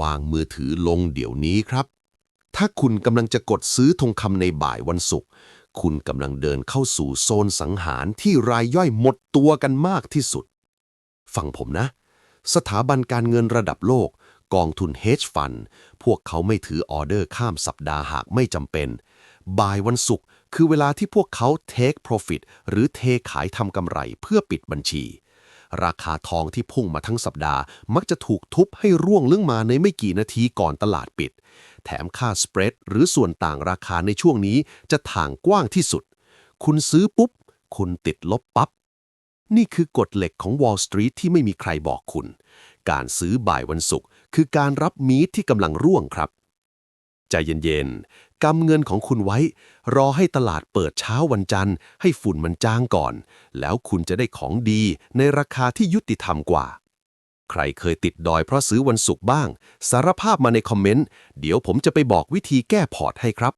วางมือถือลงเดี๋ยวนี้ครับ ถ้าคุณกำลังจะกดซื้อทองคำในบ่ายวันศุกร์คุณกำลังเดินเข้าสู่โซนสังหารที่รายย่อยหมดตัวกันมากที่สุด ฟังผมนะ สถาบันการเงินระดับโลก กองทุน hedge fund พวกเขาไม่ถือออเดอร์ข้ามสัปดาห์หากไม่จำเป็น บ่ายวันศุกร์คือเวลาที่พวกเขา take profit หรือเทขายทำกำไรเพื่อปิดบัญชี ราคาทองที่พุ่งมาทั้งสัปดาห์ มักจะถูกทุบให้ร่วงลึงมาในไม่กี่นาทีก่อนตลาดปิด แถมค่าสเปรดหรือส่วนต่างราคาในช่วงนี้จะถ่างกว้างที่สุด คุณซื้อปุ๊บ คุณติดลบปับ๊บนี่คือกฎเหล็กของ Wall Street ที่ไม่มีใครบอกคุณ การซื้อบ่ายวันศุกร์คือการรับมีดที่กำลังร่วงครับ ใจเย็นๆกำเงินของคุณไว้ รอให้ตลาดเปิดเช้าวันจันทร์ ให้ฝุ่นมันจางก่อน แล้วคุณจะได้ของดีในราคาที่ยุติธรรมกว่า ใครเคยติดดอยเพราะซื้อวันศุกร์บ้าง สารภาพมาในคอมเมนต์ เดี๋ยวผมจะไปบอกวิธีแก้พอร์ตให้ครับ